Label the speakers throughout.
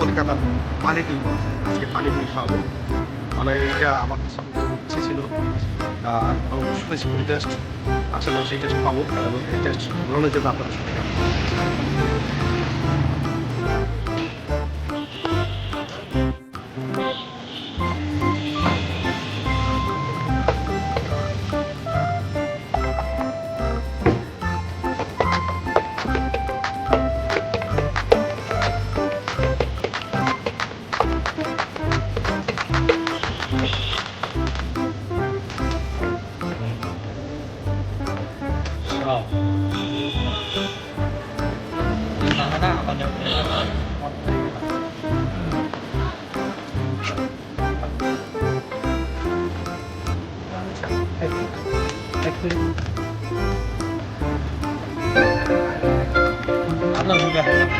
Speaker 1: কলকাতার পানি দিই আজকে পানি দিই খাওয়াবো। মানে এটা আমার ইচ্ছে ছিল। শুনেছি টেস্ট আসলে সেই টেস্ট পাবো। এবং এই টেস্ট গ্রহণের জন্য আপনারা rồi.
Speaker 2: Nó đã còn nhiều Hãy subscribe cho kênh Ghiền Mì Gõ Để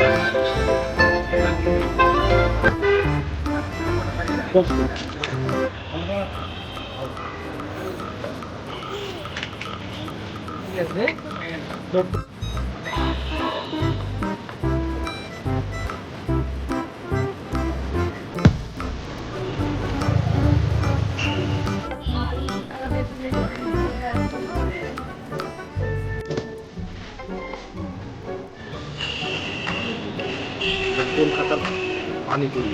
Speaker 2: không
Speaker 1: এটা কলকাতার পানিপুরি।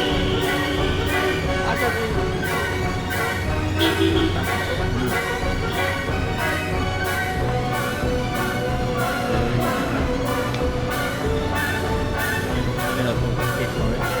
Speaker 1: 老公我可以